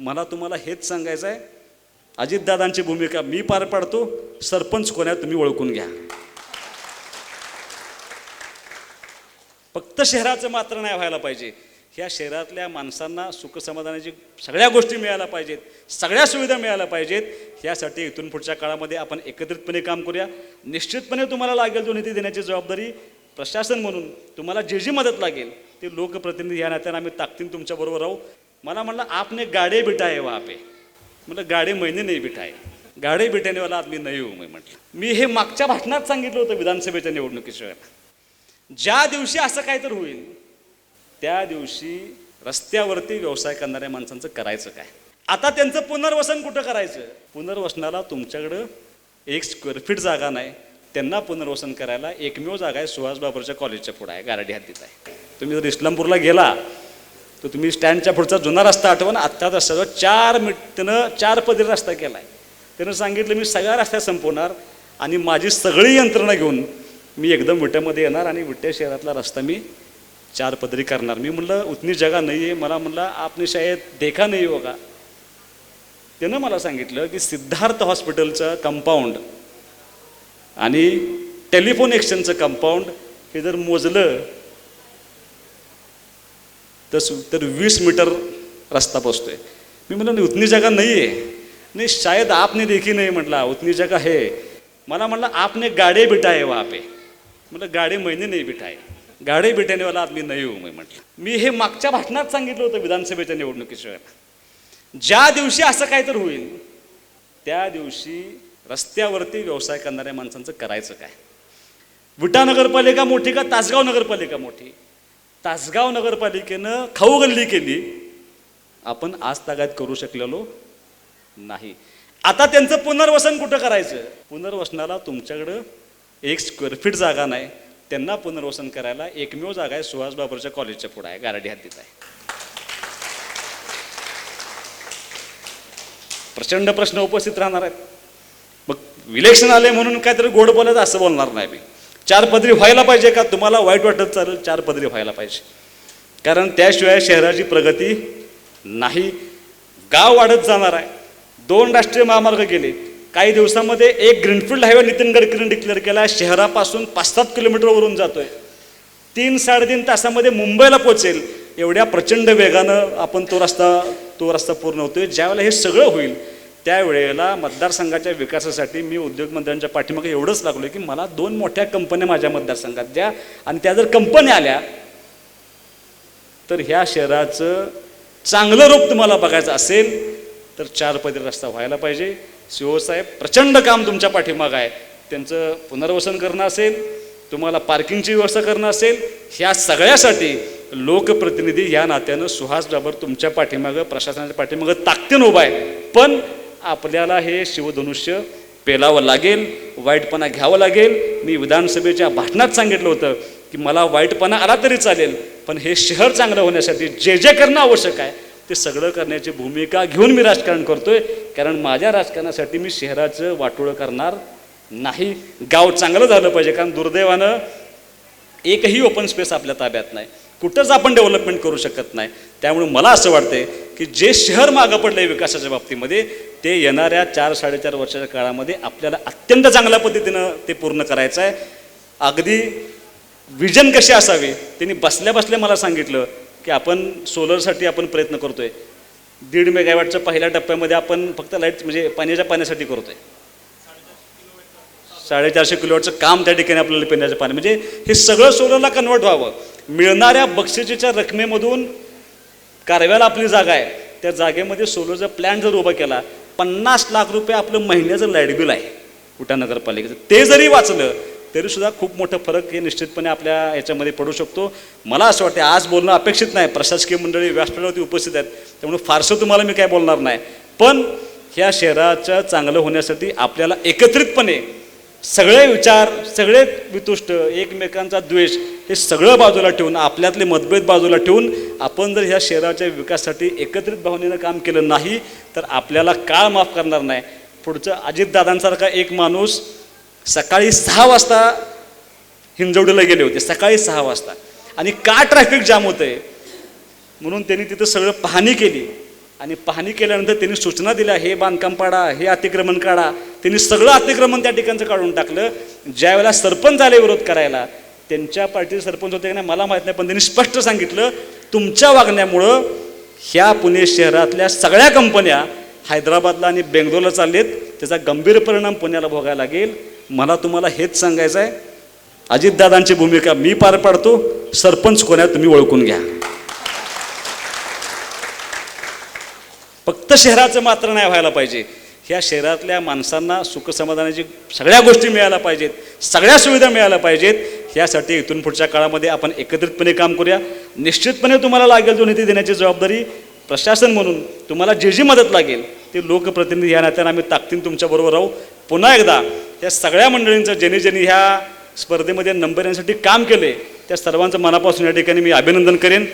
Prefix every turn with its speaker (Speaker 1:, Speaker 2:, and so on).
Speaker 1: मला तुम्हाला हेच सांगायचं आहे. अजितदादांची भूमिका मी पार पाडतो. सरपंच कोण आहे तुम्ही ओळखून घ्या. फक्त शहराचं मात्र नाही व्हायला पाहिजे. ह्या शहरातल्या माणसांना सुखसमाधानाची सगळ्या गोष्टी मिळायला पाहिजेत. सगळ्या सुविधा मिळायला पाहिजेत. ह्यासाठी इथून पुढच्या काळामध्ये आपण एकत्रितपणे काम करूया. निश्चितपणे तुम्हाला लागेल तो निधी देण्याची जबाबदारी प्रशासन म्हणून. तुम्हाला जे जी मदत लागेल ते लोकप्रतिनिधी या नात्यानं आम्ही ताकदीन तुमच्याबरोबर राहू. मला म्हणलं आपने गाडे बिठाए वहाँ पे म्हटलं गाडे महिने नाही बिठाए. गाडे बिठाने वाला आदमी नाही येऊ मी म्हटलं. मी हे मागच्या भाषणात सांगितलं होतं विधानसभेच्या निवडणुकीशिवाय. ज्या दिवशी असं काय तर होईल त्या दिवशी रस्त्यावरती व्यवसाय करणाऱ्या माणसांचं करायचं काय? आता त्यांचं पुनर्वसन कुठं करायचं? पुनर्वसनाला तुमच्याकडं एक स्क्वेअर फीट जागा नाही. त्यांना पुनर्वसन करायला एकमेव जागा आहे सुहास बाबरच्या कॉलेजच्या पुढं आहे गारडी हद्दीत आहे. तुम्ही जर इस्लामपूरला गेला तर तुम्ही स्टँडच्या पुढचा जुना रस्ता आठवण आत्ता रस्ता चार मिट त्यानं चार पदरी रस्ता केला आहे त्यानं सांगितलं मी सगळ्या रस्त्या संपवणार आणि माझी सगळी यंत्रणा घेऊन मी एकदम विट्यामध्ये येणार आणि विट्या शहरातला रस्ता मी चार पदरी करणार. मी म्हणलं उतनी जगा नाही आहे मला म्हणलं आपने शाळेत देखा नाही होगा. त्यानं मला सांगितलं की सिद्धार्थ हॉस्पिटलचं कंपाऊंड आणि टेलिफोन एक्सचेंजचं कंपाऊंड हे जर मोजलं तर तर वीस मीटर रस्ता पोचतोय मी म्हटलं नाही उतनी जगा नाही आहे. नाही शायद आपने देखी नाही म्हटला. उतनी जगा है. मला म्हटलं आपने गाडे बिठाए वहाँ पे. म्हटलं गाडे महिने नाही बिठाए. गाडे बिठाने वाला आदमी नाही हो मी म्हटलं. मी हे मागच्या भाषणात सांगितलं होतं विधानसभेच्या निवडणुकीशिवाय ज्या दिवशी असं काय तर होईल त्या दिवशी रस्त्यावरती व्यवसाय करणाऱ्या माणसांचं करायचं काय? विटा नगरपालिका मोठी का तासगाव नगरपालिका मोठी? तासगाव नगरपालिकेनं खाऊ गल्ली केली. आपण आज तागायत करू शकलेलो नाही. आता त्यांचं पुनर्वसन कुठं करायचं? पुनर्वसनाला तुमच्याकडं एक स्क्वेअर फीट जागा नाही. त्यांना पुनर्वसन करायला एकमेव जागा आहे सुहास बाबरच्या कॉलेजच्या पुढं आहे गारडी हद्दीत आहे. प्रचंड प्रश्न उपस्थित राहणार आहेत. मग इलेक्शन आले म्हणून काहीतरी गोड बोलायचं असं बोलणार नाही मी. चार पदरी व्हायला पाहिजे का? तुम्हाला वाईट वाटत चालेल चार पदरी व्हायला पाहिजे. कारण त्याशिवाय शहराची प्रगती नाही. गाव वाढत जाणार आहे. दोन राष्ट्रीय महामार्ग गेले. काही दिवसामध्ये एक ग्रीनफील्ड हायवे नितीन गडकरीने डिक्लेअर केला शहरापासून पाच सात किलोमीटरवरून जातोय. तीन साडेतीन तासामध्ये मुंबईला पोचेल एवढ्या प्रचंड वेगानं आपण तो रस्ता तो रस्ता पूर्ण होतोय. ज्यावेळेला हे सगळं होईल त्यावेळेला मतदारसंघाच्या विकासासाठी मी उद्योगमंत्र्यांच्या पाठीमागे एवढंच लागलो की मला दोन मोठ्या कंपन्या माझ्या मतदारसंघात द्या आणि त्या जर कंपन्या आल्या तर ह्या शहराचं चांगलं रूप तुम्हाला बघायचं असेल तर चार पदरी रस्ता व्हायला पाहिजे. शिवसाहेब प्रचंड काम तुमच्या पाठीमागं आहे. त्यांचं पुनर्वसन करणं असेल तुम्हाला पार्किंगची व्यवस्था करणं असेल ह्या सगळ्यासाठी लोकप्रतिनिधी या नात्यानं सुहास डाबर तुमच्या पाठीमागं प्रशासनाच्या पाठीमागं ताकदीनं उभा आहे. पण आपल्याला हे शिवधनुष्य पेलावं लागेल वाईटपणा घ्यावं लागेल. मी विधानसभेच्या भाषणात सांगितलं होतं की मला वाईटपणा आला तरी चालेल पण हे शहर चांगलं होण्यासाठी जे जे करणं आवश्यक आहे ते सगळं करण्याची भूमिका घेऊन मी राजकारण करतोय. कारण माझ्या राजकारणासाठी मी शहराचं वाटोळं करणार नाही. गाव चांगलं झालं पाहिजे कारण दुर्दैवानं एकही ओपन स्पेस आपल्या ताब्यात नाही. कुठंच आपण डेव्हलपमेंट करू शकत नाही. त्यामुळे मला असं वाटतंय की जे शहर मागं पडलं आहे विकासाच्या बाबतीमध्ये ते येणाऱ्या चार साडेचार वर्षाच्या काळामध्ये आपल्याला अत्यंत चांगल्या पद्धतीनं ते पूर्ण करायचं आहे अगदी विजन कसे असावे? त्यांनी बसल्या बसल्या मला सांगितलं की आपण सोलरसाठी आपण प्रयत्न करतोय. दीड मेगावॅटच्या पहिल्या टप्प्यामध्ये आपण फक्त लाइट म्हणजे पाण्याच्या पाण्यासाठी करतोय. साडेचारशे किलोवॅटचं काम त्या ठिकाणी आपल्याला पिण्याचं पाणी. म्हणजे हे सगळं सोलरला कन्वर्ट व्हावं. मिळणाऱ्या बक्षिसीच्या रकमेमधून कारव्याला आपली जागा आहे. त्या जागेमध्ये सोलरचा प्लॅन जर उभा केला पन्नास लाख रुपये आपलं महिन्याचं लाइट बिल आहे उटा नगरपालिकेचं. ते जरी वाचलं तरी सुद्धा खूप मोठं फरक हे निश्चितपणे आपल्या याच्यामध्ये पडू शकतो. मला असं वाटतं आज बोलणं अपेक्षित नाही. प्रशासकीय मंडळी व्यासपीठावरती उपस्थित आहेत. त्यामुळे फारसं तुम्हाला मी काय बोलणार नाही. पण ह्या शहराचं चांगलं होण्यासाठी आपल्याला एकत्रितपणे सगळे विचार सगळे वितुष्ट एकमेकांचा द्वेष हे सगळं बाजूला ठेवून आपल्यातले मतभेद बाजूला ठेवून आपण जर ह्या शहराच्या विकासासाठी एकत्रित भावनेनं काम केलं नाही तर आपल्याला काळ माफ करणार नाही. पुढचं अजितदादांसारखा एक माणूस सकाळी सहा वाजता हिंजवडीला गेले होते सकाळी सहा वाजता. आणि का ट्रॅफिक जाम होतंय? म्हणून त्यांनी तिथं सगळं पाहणी केली. आणि पाहणी केल्यानंतर त्यांनी सूचना दिल्या हे बांधकाम पाडा हे अतिक्रमण काढा. त्यांनी सगळं अतिक्रमण त्या ठिकाणचं काढून टाकलं. ज्या वेळेला सरपंच आले विरोध करायला त्यांच्या पार्टीचे सरपंच होते की नाही मला माहीत नाही पण त्यांनी स्पष्ट सांगितलं तुमच्या वागण्यामुळं ह्या पुणे शहरातल्या सगळ्या कंपन्या हैदराबादला आणि बेंगलोरला चाललेत. त्याचा गंभीर परिणाम पुण्याला भोगायला लागेल. मला तुम्हाला हेच सांगायचं आहे अजितदादांची भूमिका मी पार पाडतो. सरपंच कोण आहे तुम्ही ओळखून घ्या. फक्त शहराचं मात्र नाही व्हायला पाहिजे. ह्या शहरातल्या माणसांना सुखसमाधानाची सगळ्या गोष्टी मिळायला पाहिजेत सगळ्या सुविधा मिळायला पाहिजेत. यासाठी इथून पुढच्या काळामध्ये आपण एकत्रितपणे काम करूया. निश्चितपणे तुम्हाला लागेल जो निधी देण्याची जबाबदारी. प्रशासन म्हणून तुम्हाला जे जी मदत लागेल ते लोकप्रतिनिधी या नात्यानं आम्ही ताकदीन तुमच्याबरोबर राहू. पुन्हा एकदा या सगळ्या मंडळींचं ज्यांनी ज्यांनी ह्या स्पर्धेमध्ये नंबर येण्यासाठी काम केले त्या सर्वांचं मनापासून या ठिकाणी मी अभिनंदन करेन.